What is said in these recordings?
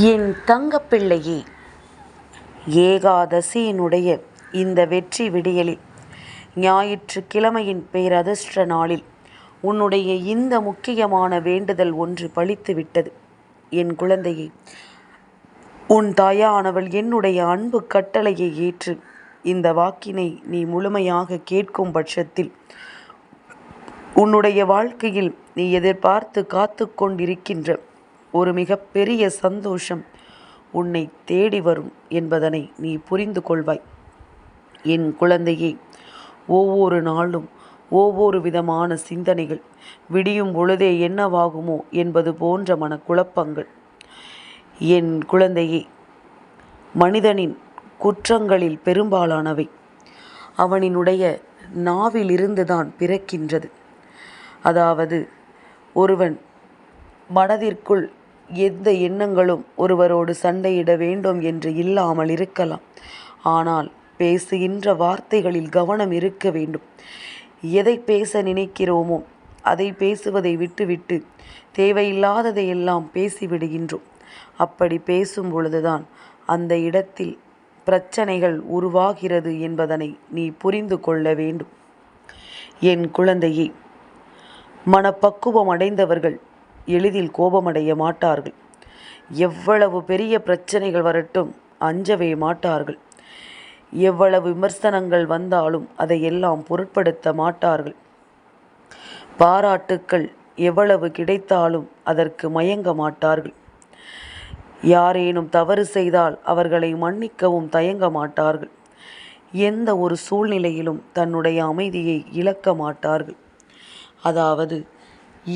என் தங்கப்பிள்ளையே ஏகாதசியினுடைய இந்த வெற்றி விடியலில் ஞாயிற்றுக்கிழமையின் பேரதிர்ஷ்ட நாளில் உன்னுடைய இந்த முக்கியமான வேண்டுதல் ஒன்று பழித்துவிட்டது. என் குழந்தையை உன் தாயானவள் என்னுடைய அன்பு கட்டளையை ஏற்று இந்த வாக்கினை நீ முழுமையாக கேட்கும் பட்சத்தில் உன்னுடைய வாழ்க்கையில் நீ எதிர்பார்த்து காத்து கொண்டிருக்கின்ற ஒரு மிகப்பெரிய சந்தோஷம் உன்னை தேடி வரும் என்பதனை நீ புரிந்து கொள்வாய். என் குழந்தையே ஒவ்வொரு நாளும் ஒவ்வொரு விதமான சிந்தனைகள் விடியும் பொழுதே என்னவாகுமோ என்பது போன்ற மனக்குழப்பங்கள். என் குழந்தையே மனிதனின் குற்றங்களில் பெரும்பாலானவை அவனினுடைய நாவிலிருந்துதான் பிறக்கின்றது. அதாவது ஒருவன் மனதிற்குள் எந்த எண்ணங்களும் ஒருவரோடு சண்டையிட வேண்டும் என்று இல்லாமல் இருக்கலாம். ஆனால் பேசுகின்ற வார்த்தைகளில் கவனம் இருக்க வேண்டும். எதை பேச நினைக்கிறோமோ அதை பேசுவதை விட்டுவிட்டு தேவையில்லாததை எல்லாம் பேசிவிடுகின்றோம். அப்படி பேசும் பொழுதுதான் அந்த இடத்தில் பிரச்சனைகள் உருவாகிறது என்பதனை நீ புரிந்து கொள்ள வேண்டும். என் குழந்தையை மனப்பக்குவம் அடைந்தவர்கள் எளிதில் கோபமடைய மாட்டார்கள். எவ்வளவு பெரிய பிரச்சனைகள் வரட்டும் அஞ்சவே மாட்டார்கள். எவ்வளவு விமர்சனங்கள் வந்தாலும் அதையெல்லாம் பொருட்படுத்த மாட்டார்கள். பாராட்டுக்கள் எவ்வளவு கிடைத்தாலும் அதற்கு மயங்க மாட்டார்கள். யாரேனும் தவறு செய்தால் அவர்களை மன்னிக்கவும் தயங்க மாட்டார்கள். எந்த ஒரு சூழ்நிலையிலும் தன்னுடைய அமைதியை இழக்க மாட்டார்கள். அதாவது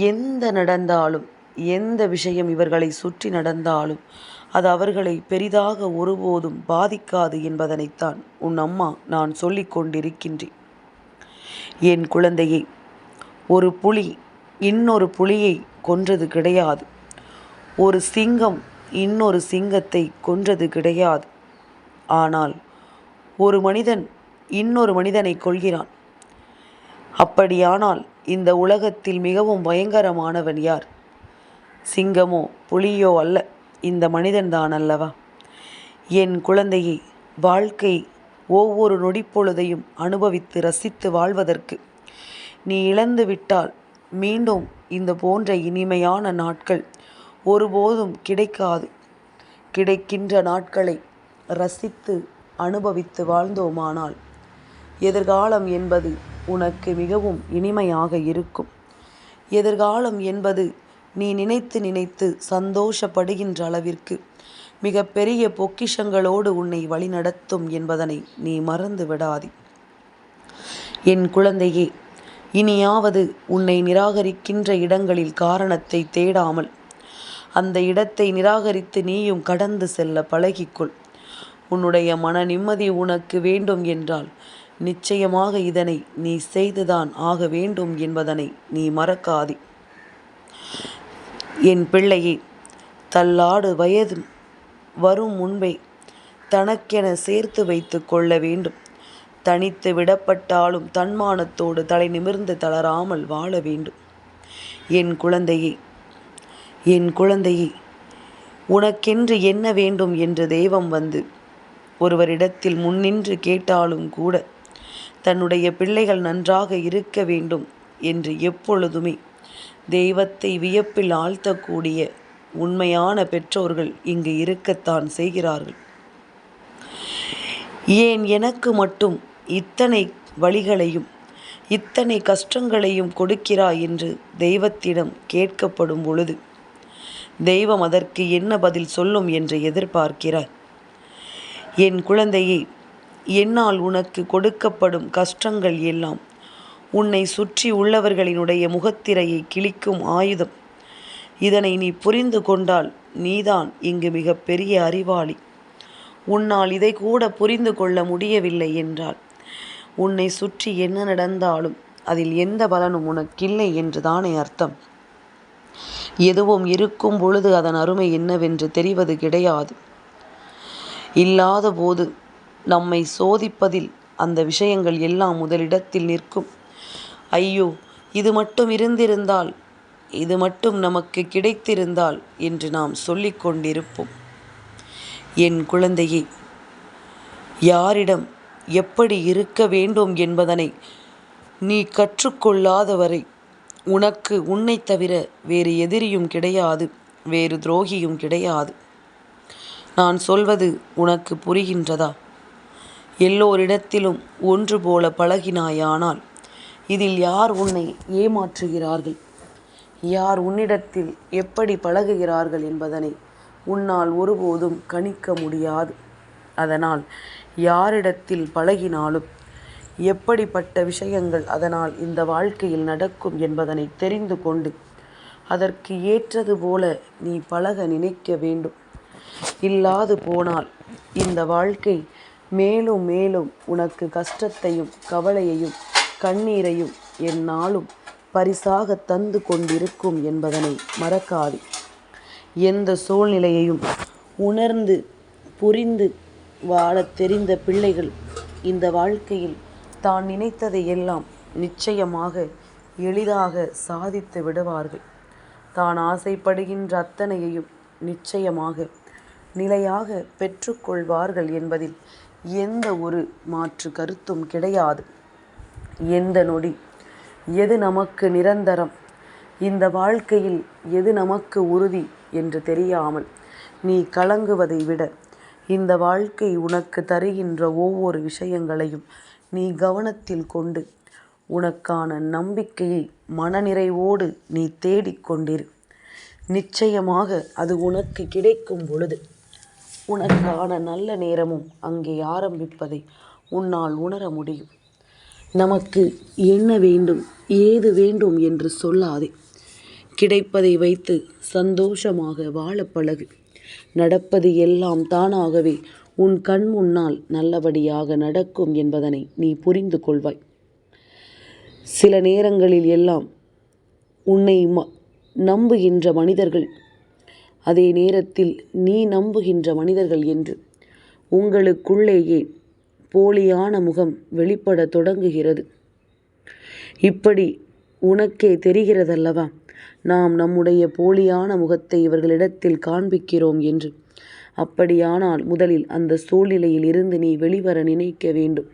எந்த நடந்தாலும் எந்த விஷயம் இவர்களை சுற்றி நடந்தாலும் அது அவர்களை பெரிதாக ஒருபோதும் பாதிக்காது என்பதனைத்தான் உன் அம்மா நான் சொல்லிக் கொண்டிருக்கின்றேன். என் குழந்தையை ஒரு புலி இன்னொரு புலியை கொன்றது கிடையாது. ஒரு சிங்கம் இன்னொரு சிங்கத்தை கொன்றது கிடையாது. ஆனால் ஒரு மனிதன் இன்னொரு மனிதனை கொள்கிறான் அப்படியானால் இந்த உலகத்தில் மிகவும் பயங்கரமானவன் யார்? சிங்கமோ புலியோ அல்ல இந்த மனிதன்தான் அல்லவா? என் குழந்தையை வாழ்க்கை ஒவ்வொரு நொடிப்பொழுதையும் அனுபவித்து ரசித்து வாழ்வதற்கு நீ இழந்து விட்டால் மீண்டும் இந்த போன்ற இனிமையான நாட்கள் ஒருபோதும் கிடைக்காது. கிடைக்கின்ற நாட்களை ரசித்து அனுபவித்து வாழ்ந்தோமானால் எதிர்காலம் என்பது உனக்கு மிகவும் இனிமையாக இருக்கும். எதிர்காலம் என்பது நீ நினைத்து நினைத்து சந்தோஷப்படுகின்ற அளவிற்கு மிக பெரிய பொக்கிஷங்களோடு உன்னை வழிநடத்தும் என்பதனை நீ மறந்து விடாதே. என் குழந்தையே இனியாவது உன்னை நிராகரிக்கின்ற இடங்களில் காரணத்தை தேடாமல் அந்த இடத்தை நிராகரித்து நீயும் கடந்து செல்ல பழகிக்கொள். உன்னுடைய மன நிம்மதி உனக்கு வேண்டும் என்றால் நிச்சயமாக இதனை நீ செய்துதான் ஆக வேண்டும் என்பதனை நீ மறக்காதே. என் பிள்ளையே தள்ளாடு வயது வரும் முன்பே தனக்கென சேர்த்து வைத்து கொள்ள வேண்டும். தனித்து விடப்பட்டாலும் தன்மானத்தோடு தலை நிமிர்ந்து தளராமல் வாழ வேண்டும். என் குழந்தையே என் குழந்தையே உனக்கென்று என்ன வேண்டும் என்று தெய்வம் வந்து ஒருவரிடத்தில் முன்னின்று கேட்டாலும் கூட தன்னுடைய பிள்ளைகள் நன்றாக இருக்க வேண்டும் என்று எப்பொழுதுமே. தெய்வத்தை வியப்பில் ஆழ்த்தக்கூடிய உண்மையான பெற்றோர்கள் இங்கு இருக்கத்தான் செய்கிறார்கள். ஏன் எனக்கு மட்டும் இத்தனை வழிகளையும் இத்தனை கஷ்டங்களையும் கொடுக்கிறாய் என்று தெய்வத்திடம் கேட்கப்படும் பொழுது தெய்வம் அதற்கு என்ன பதில் சொல்லும் என்று எதிர்பார்க்கிறார்? என் குழந்தையை என்னால் உனக்கு கொடுக்கப்படும் கஷ்டங்கள் எல்லாம் உன்னை சுற்றி உள்ளவர்களினுடைய முகத்திரையை கிழிக்கும் ஆயுதம். இதனை நீ புரிந்து கொண்டால் நீதான் இங்கு மிக பெரிய அறிவாளி. உன்னால் இதை கூட புரிந்து கொள்ள முடியவில்லை என்றால் உன்னை சுற்றி என்ன நடந்தாலும் அதில் எந்த பலனும் உனக்கில்லை என்று தானே அர்த்தம். எதுவும் இருக்கும் பொழுது அதன் அருமை என்னவென்று தெரிவது கிடையாது. இல்லாத போது நம்மை சோதிப்பதில் அந்த விஷயங்கள் எல்லாம் முதலிடத்தில் நிற்கும். ஐயோ இது மட்டும் இருந்திருந்தால் இது மட்டும் நமக்கு கிடைத்திருந்தால் என்று நாம் சொல்லிக்கொண்டிருப்போம் என் குழந்தையே யாரிடம் எப்படி இருக்க வேண்டும் என்பதனை நீ கற்றுக்கொள்ளாதவரை உனக்கு உன்னை தவிர வேறு எதிரியும் கிடையாது வேறு துரோகியும் கிடையாது. நான் சொல்வது உனக்கு புரிகின்றதா? எல்லோரிடத்திலும் ஒன்று போல பழகினாயானால் இதில் யார் உன்னை ஏமாற்றுகிறார்கள்? யார் உன்னிடத்தில் எப்படி பழகுகிறார்கள் என்பதனை உன்னால் ஒருபோதும் கணிக்க முடியாது. அதனால் யாரிடத்தில் பழகினாலும் எப்படிப்பட்ட விஷயங்கள் அதனால் இந்த வாழ்க்கையில் நடக்கும் என்பதனை தெரிந்து கொண்டு அதற்கு ஏற்றது போல நீ பழக நினைக்க வேண்டும். இல்லாது போனால் இந்த வாழ்க்கை மேலும் மேலும் உனக்கு கஷ்டத்தையும் கவலையையும் கண்ணீரையும் என்னாலும் பரிசாக தந்து கொண்டிருக்கும் என்பதனை மறக்காது. எந்த சூழ்நிலையையும் உணர்ந்து புரிந்து வாழத் தெரிந்த பிள்ளைகள் இந்த வாழ்க்கையில் தான் நினைத்ததை எல்லாம் நிச்சயமாக எளிதாக சாதித்து விடுவார்கள். தான் ஆசைப்படுகின்ற அத்தனையையும் நிச்சயமாக நிலையாக பெற்றுக்கொள்வார்கள் என்பதில் எந்த ஒரு மாற்று கருத்தும் கிடையாது. எந்த நொடி? எது நமக்கு நிரந்தரம்? இந்த வாழ்க்கையில் எது நமக்கு உறுதி என்று தெரியாமல் நீ கலங்குவதை விட இந்த வாழ்க்கை உனக்கு தருகின்ற ஒவ்வொரு விஷயங்களையும் நீ கவனத்தில் கொண்டு உனக்கான நம்பிக்கையை மனநிறைவோடு நீ தேடிக்கொண்டிரு நிச்சயமாக அது உனக்கு கிடைக்கும் பொழுது உனக்கான நல்ல நேரமும் அங்கே ஆரம்பிப்பதை உன்னால் உணர முடியும். நமக்கு என்ன வேண்டும் ஏது வேண்டும் என்று சொல்லாதே. கிடைப்பதை வைத்து சந்தோஷமாக வாழ பழகு. நடப்பது எல்லாம் தானாகவே உன் கண் முன்னால் நல்லபடியாக நடக்கும் என்பதனை நீ புரிந்து கொள்வாய். சில நேரங்களில் எல்லாம் உன்னை ம நம்புகின்ற மனிதர்கள் அதே நேரத்தில் நீ நம்புகின்ற மனிதர்கள் என்று உங்களுக்குள்ளேயே போலியான முகம் வெளிப்பட தொடங்குகிறது. இப்படி உனக்கே தெரிகிறதல்லவா? நாம் நம்முடைய போலியான முகத்தை இவர்களிடத்தில் காண்பிக்கிறோம் என்று. அப்படியானால் முதலில் அந்த சூழ்நிலையில் இருந்து நீ வெளிவர நினைக்க வேண்டும்.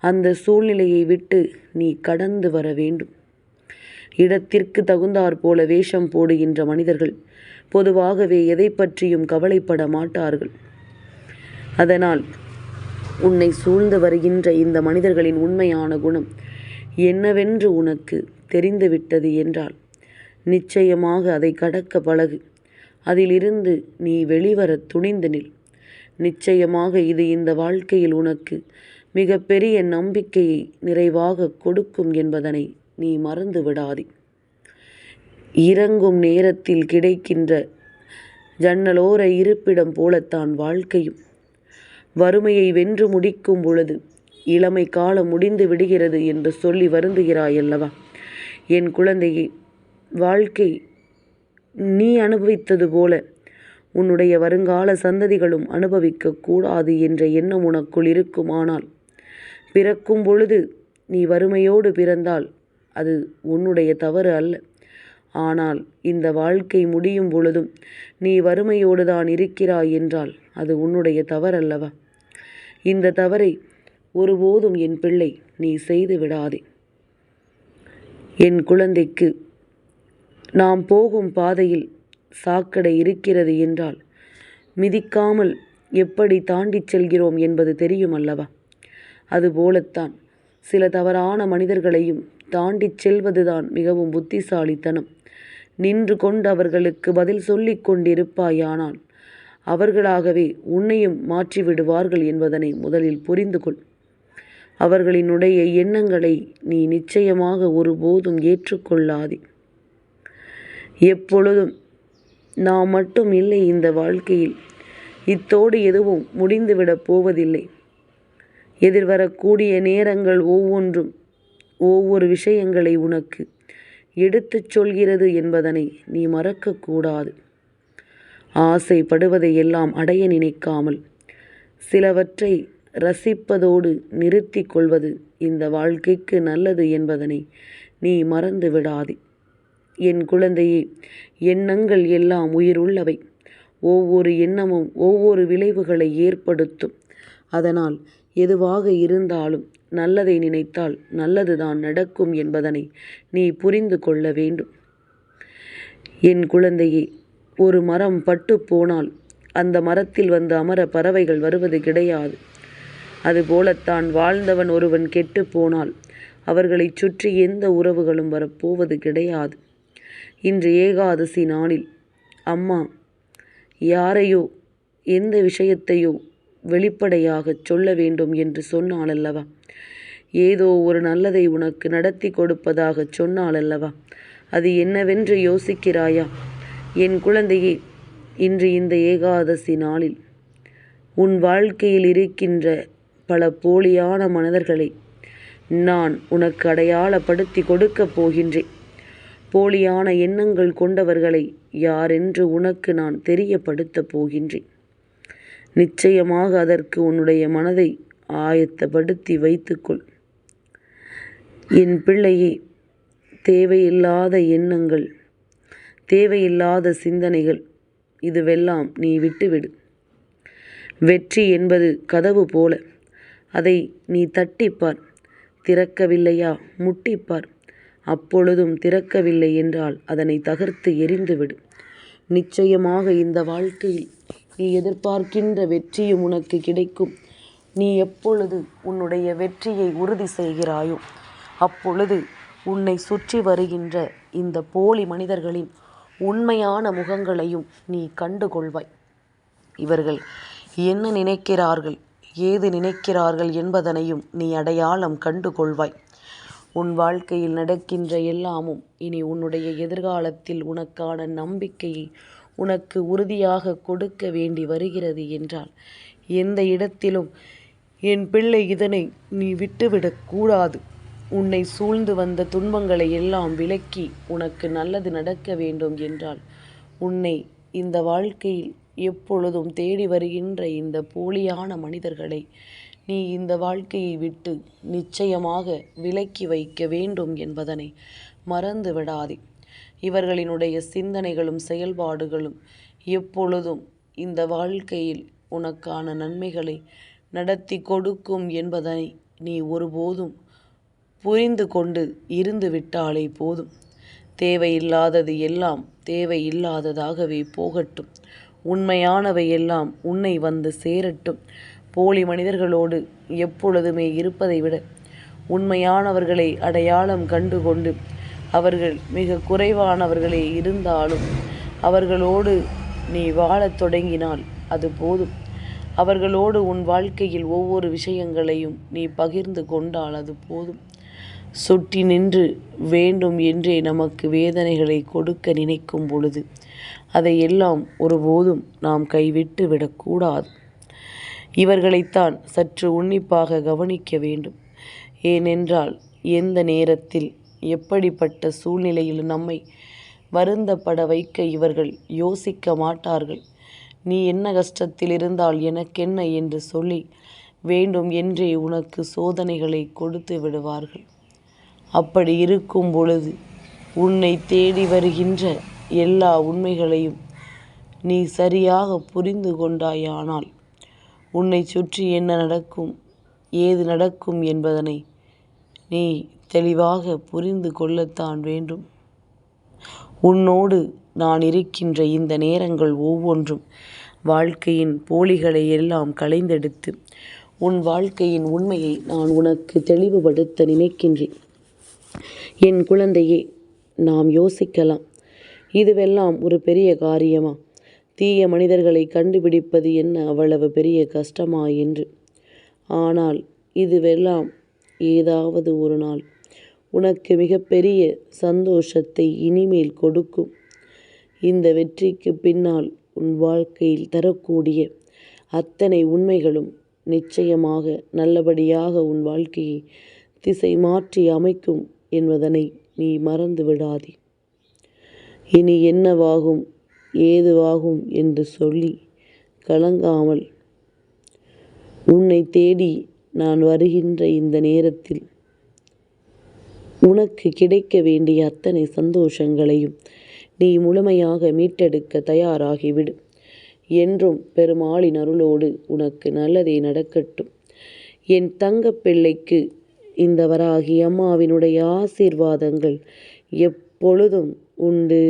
அந்த சூழ்நிலையை விட்டு நீ கடந்து வர வேண்டும். இடத்திற்கு தகுந்தாற் போல வேஷம் போடுகின்ற மனிதர்கள் பொதுவாகவே எதை பற்றியும் கவலைப்பட மாட்டார்கள். அதனால் உன்னை சூழ்ந்து வருகின்ற இந்த மனிதர்களின் உண்மையான குணம் என்னவென்று உனக்கு தெரிந்துவிட்டது என்றால் நிச்சயமாக அதை கடக்க பழகு. அதிலிருந்து நீ வெளிவர துணிந்து நில். நிச்சயமாக இது இந்த வாழ்க்கையில் உனக்கு மிகப்பெரிய நம்பிக்கையை நிறைவாக கொடுக்கும் என்பதனை நீ மறந்து விடாதே. இறங்கும் நேரத்தில் கிடைக்கின்ற ஜன்னலோர இருப்பிடம் போலத்தான் வாழ்க்கையும். வறுமையை வென்று முடிக்கும் பொழுது இளமை காலம் முடிந்து விடுகிறது என்று சொல்லி வருந்துகிறாயல்லவா? என் குழந்தையை வாழ்க்கை நீ அனுபவித்தது போல உன்னுடைய வருங்கால சந்ததிகளும் அனுபவிக்க கூடாது என்ற எண்ணம் உனக்குள் இருக்குமானால் பிறக்கும் பொழுது நீ வறுமையோடு பிறந்தால் அது உன்னுடைய தவறு அல்ல. ஆனால் இந்த வாழ்க்கை முடியும் பொழுதும் நீ வறுமையோடு தான் இருக்கிறாய் என்றால் அது உன்னுடைய தவறல்லவா? இந்த தவறை ஒருபோதும் என் பிள்ளை நீ செய்து விடாதே. என் குழந்தைக்கு நாம் போகும் பாதையில் சாக்கடை இருக்கிறது என்றால் மிதிக்காமல் எப்படி தாண்டிச் செல்கிறோம் என்பது தெரியும் அல்லவா? அதுபோலத்தான் சில தவறான மனிதர்களையும் தாண்டிச் செல்வதுதான் மிகவும் புத்திசாலித்தனம். நின்று கொண்டு அவர்களுக்கு பதில் சொல்லிக் கொண்டிருப்பாயானால் அவர்களாகவே உன்னையும் மாற்றிவிடுவார்கள் என்பதனை முதலில் புரிந்து கொள். அவர்களினுடைய எண்ணங்களை நீ நிச்சயமாக ஒருபோதும் ஏற்றுக்கொள்ளாதே. எப்பொழுதும் நாம் மட்டும் இல்லை இந்த வாழ்க்கையில் இத்தோடு எதுவும் முடிந்துவிடப் போவதில்லை. எதிர்வரக்கூடிய நேரங்கள் ஒவ்வொன்றும் ஒவ்வொரு விஷயங்களை உனக்கு எடுத்துச் சொல்கிறது என்பதனை நீ மறக்கக்கூடாது. ஆசைப்படுவதை எல்லாம் அடைய நினைக்காமல் சிலவற்றை ரசிப்பதோடு நிறுத்தி கொள்வது இந்த வாழ்க்கைக்கு நல்லது என்பதனை நீ மறந்து விடாதே. என் குழந்தையே எண்ணங்கள் எல்லாம் உயிருள்ளவை. ஒவ்வொரு எண்ணமும் ஒவ்வொரு விளைவுகளை ஏற்படுத்தும். அதனால் எதுவாக இருந்தாலும் நல்லதை நினைத்தால் நல்லதுதான் நடக்கும் என்பதனை நீ புரிந்து கொள்ள வேண்டும். என் குழந்தையே ஒரு மரம் பட்டு போனால் அந்த மரத்தில் வந்து அமர பறவைகள் வருவது கிடையாது. அதுபோலத்தான் வாழ்ந்தவன் ஒருவன் கெட்டு போனால் அவர்களை சுற்றி எந்த உறவுகளும் வரப்போவது கிடையாது. இன்று ஏகாதசி நாளில் அம்மா யாரையோ எந்த விஷயத்தையோ வெளிப்படையாக சொல்ல வேண்டும் என்று சொன்னாலல்லவா ஏதோ ஒரு நல்லதை உனக்கு நடத்தி கொடுப்பதாக சொன்னாலல்லவா அது என்னவென்று யோசிக்கிறாயா? என் குழந்தையே இன்று இந்த ஏகாதசி நாளில் உன் வாழ்க்கையில் இருக்கின்ற பல போலியான மனிதர்களை நான் உனக்கு அடையாளப்படுத்தி கொடுக்கப் போகின்றேன். போலியான எண்ணங்கள் கொண்டவர்களை யாரென்று உனக்கு நான் தெரியப்படுத்தப் போகின்றேன். நிச்சயமாக அதற்கு உன்னுடைய மனதை ஆயத்தப்படுத்தி வைத்துக்கொள். என் பிள்ளையே தேவையில்லாத எண்ணங்கள் தேவையில்லாத சிந்தனைகள் இதுவெல்லாம் நீ விட்டுவிடு. வெற்றி என்பது கதவு போல அதை நீ தட்டிப்பார் திறக்கவில்லையா? முட்டிப்பார். அப்பொழுதும் திறக்கவில்லை என்றால் அதனை தகர்த்து எரிந்துவிடு நிச்சயமாக இந்த வாழ்க்கையில் நீ எதிர்பார்க்கின்ற வெற்றியும் உனக்கு கிடைக்கும். நீ எப்பொழுது உன்னுடைய வெற்றியை உறுதி செய்கிறாயோ அப்பொழுது உன்னை சுற்றி வருகின்ற இந்த போலி மனிதர்களின் உண்மையான முகங்களையும் நீ கண்டுகொள்வாய். இவர்கள் என்ன நினைக்கிறார்கள் ஏது நினைக்கிறார்கள் என்பதனையும் நீ அடையாளம் கண்டுகொள்வாய். உன் வாழ்க்கையில் நடக்கின்ற எல்லாமும் இனி உன்னுடைய எதிர்காலத்தில் உனக்கான நம்பிக்கையை உனக்கு உறுதியாக கொடுக்க வேண்டி வருகிறது என்றால் எந்த இடத்திலும் என் பிள்ளை இதனை நீ விட்டுவிடக் கூடாது. உன்னை சூழ்ந்து வந்த துன்பங்களை எல்லாம் விலக்கி உனக்கு நல்லது நடக்க வேண்டும் என்றால் உன்னை இந்த வாழ்க்கையில் எப்பொழுதும் தேடி வருகின்ற இந்த போலியான மனிதர்களை நீ இந்த வாழ்க்கையை விட்டு நிச்சயமாக விலக்கி வைக்க வேண்டும் என்பதனை மறந்து விடாதே இவர்களினுடைய சிந்தனைகளும் செயல்பாடுகளும் எப்பொழுதும் இந்த வாழ்க்கையில் உனக்கான நன்மைகளை நடத்தி கொடுக்கும் என்பதனை நீ ஒருபோதும் புரிந்து கொண்டு இருந்து விட்டாலே போதும். தேவையில்லாதது எல்லாம் தேவையில்லாததாகவே போகட்டும். உண்மையானவை எல்லாம் உன்னை வந்து சேரட்டும். போலி மனிதர்களோடு எப்பொழுதுமே இருப்பதை விட உண்மையானவர்களை அடையாளம் கண்டு கொண்டு அவர்கள் மிக குறைவானவர்களே இருந்தாலும் அவர்களோடு நீ வாழத் தொடங்கினால் அது போதும். அவர்களோடு உன் வாழ்க்கையில் ஒவ்வொரு விஷயங்களையும் நீ பகிர்ந்து கொண்டால் அது போதும். சுட்டி நின்று வேண்டும் என்றே நமக்கு வேதனைகளை கொடுக்க நினைக்கும் பொழுது அதையெல்லாம் ஒருபோதும் நாம் கைவிட்டு விடக்கூடாது. இவர்களைத்தான் சற்று உன்னிப்பாக கவனிக்க வேண்டும். ஏனென்றால் எந்த நேரத்தில் எப்படிப்பட்ட சூழ்நிலையில் நம்மை வருந்தப்பட வைக்க இவர்கள் யோசிக்க மாட்டார்கள். நீ என்ன கஷ்டத்தில் இருந்தால் எனக்கென்ன என்று சொல்லி வேண்டும் என்றே உனக்கு சோதனைகளை கொடுத்து விடுவார்கள். அப்படி இருக்கும் பொழுது உன்னை தேடி வருகின்ற எல்லா உண்மைகளையும் நீ சரியாக புரிந்து கொண்டாயானால் உன்னை சுற்றி என்ன நடக்கும் ஏது நடக்கும் என்பதனை நீ தெளிவாக புரிந்து கொள்ளத்தான் வேண்டும். உன்னோடு நான் இருக்கின்ற இந்த நேரங்கள் ஒவ்வொன்றும் வாழ்க்கையின் போலிகளை எல்லாம் களைந்தெடுத்து உன் வாழ்க்கையின் உண்மையை நான் உனக்கு தெளிவுபடுத்த நினைக்கின்றேன். என் குழந்தையே நாம் யோசிக்கலாம். இதுவெல்லாம் ஒரு பெரிய காரியமா? தீய மனிதர்களை கண்டுபிடிப்பது என்ன அவ்வளவு பெரிய கஷ்டமா என்று. ஆனால் இதுவெல்லாம் ஏதாவது ஒரு நாள் உனக்கு மிகப்பெரிய சந்தோஷத்தை இனிமேல் கொடுக்கும். இந்த வெற்றிக்கு பின்னால் உன் வாழ்க்கையில் தரக்கூடிய அத்தனை உண்மைகளும் நிச்சயமாக நல்லபடியாக உன் வாழ்க்கையை திசை மாற்றி அமைக்கும் என்பதனை நீ மறந்து விடாதே. இனி என்னவாகும் ஏதுவாகும் என்று சொல்லி கலங்காமல் உன்னை தேடி நான் வருகின்ற இந்த நேரத்தில் உனக்கு கிடைக்க வேண்டிய அத்தனை சந்தோஷங்களையும் நீ முழுமையாக மீட்டெடுக்க தயாராகிவிடு. என்றும் பெருமாளின் அருளோடு உனக்கு நல்லதே நடக்கட்டும். என் தங்கப்பிள்ளைக்கு இந்த வராகி அம்மாவினுடைய ஆசீர்வாதங்கள் எப்பொழுதும் உண்டு.